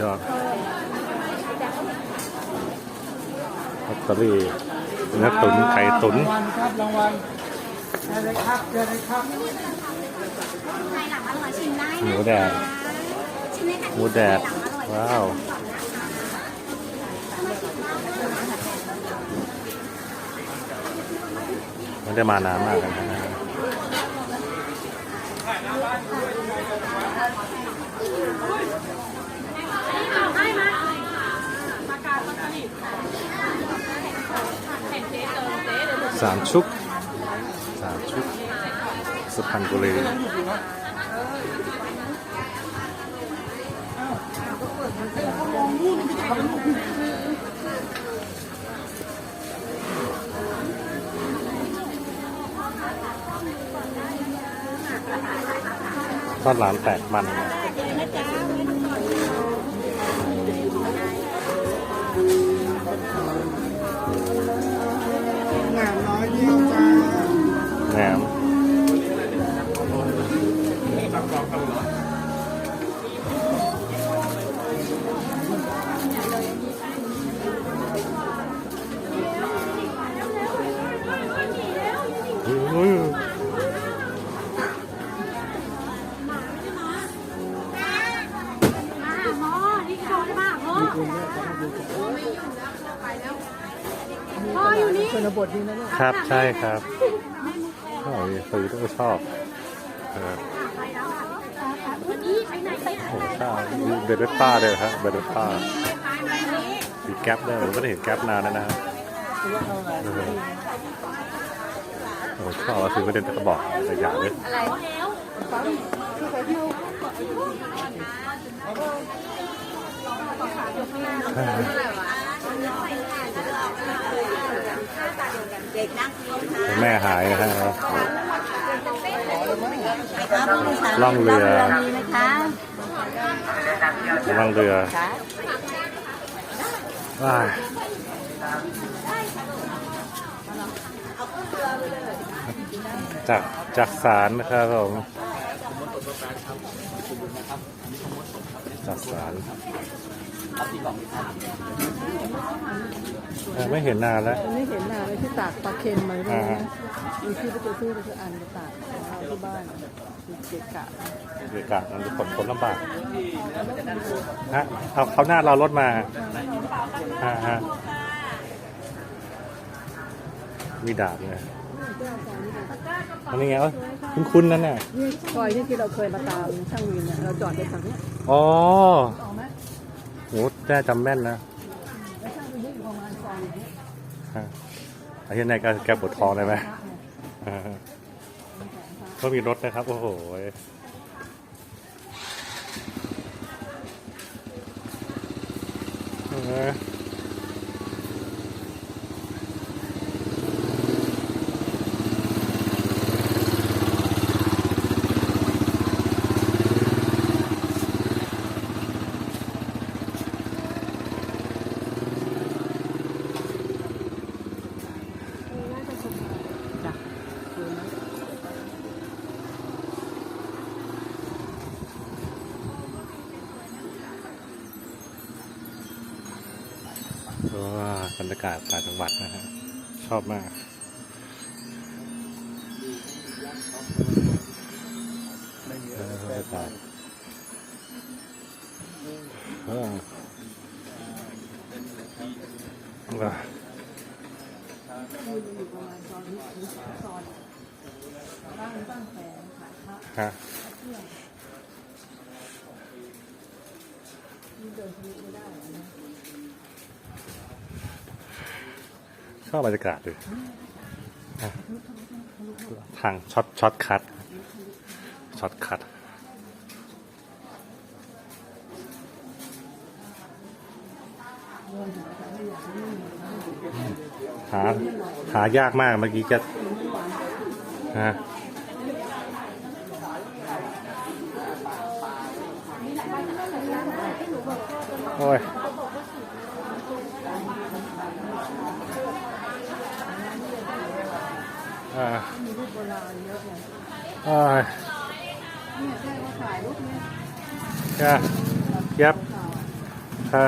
ยอดลอตเตอรี่เนื้อตุ๋นไข่ตุ๋นรางวัลครับรางวัลเชิญเลยครับเชิญเลยครับภายหลังอร่อยชิมได้หมูนะแดดชิมได้ค่ะหมูแดดว้าวไม่ได้มานานมากเลยนะ ได้ไหมประกาศประกาศเห็นเจ๊เจอเจ๊เดี๋ยว สามชุกสามชุกสุพรรณบุรีทอดหลานแตกมัน งานน้อยเดียวจ้า แหนม ชนบทดีนะเนี่ยครับใช่ครับโอ้ยซื้อต้องชอบเออวันนี้ไปไหนไปไหนโอ้โหข้าวมีเบเดป้าด้วยครับเบเดป้ามีแก๊ปด้วยผมก็ได้เห็นแก๊ปนานแล้วนะครับคือว่าเอาอะไรเออโอ้โหชอบเอาซื้อไปเดินตะกระบอกแต่อย่างเลย เด็กนั่งกินแม่หายนะครับครับผู้ชายล่องเรือมีนะคะนั่งเรือค่ะว้ายจากจากสารนะครับผมจากสารเออไม่เห็นนานแล้วอันนี้เห็นหน้าเลยที่ตากปลาเค็มมาด้วยอ่านะฮะมีที่ไปเจอที่ไปเจออันไปตากของเราที่บ้านมีเกะกะบรรยากาศมันฝนฝนลำบากฮะเอาเขาหน้าเรารถมาฮะฮะมีดาบเลยอันนี้ไงเอ้ยคุ้นๆนั่นน่ะนี่ซอยที่ที่เราเคยมาตามช่างวินเนี่ยเราจอดไปทางเนี้ยอ๋อออกไหมโหแน่จำแม่นนะ แล้วช่างวินนี่อยู่ประมาณซอยนี้ ฮะไอ้ที่ไหนก็แกปวดท้องได้ไหมอ่าฮะก็มีรถนะครับ โอ้โหเออ ว้าบรรยากาศต่างจังหวัดนะฮะ ชอบมากบรรยากาศเออว้าอยู่ประมาฮะเดินทะลุไม่ได้นะ ชอบบรรยากาศเลยทางช็อตช็อตคัทช็อตคัทหาหายากมากเมื่อกี้จะฮะโอ้ย อ่ามีรูปโบราณเยอะเลยอ่าเนี่ยใช่ว่าถ่ายรูปเนี่ย yeah. Yep. ข่าวถ้า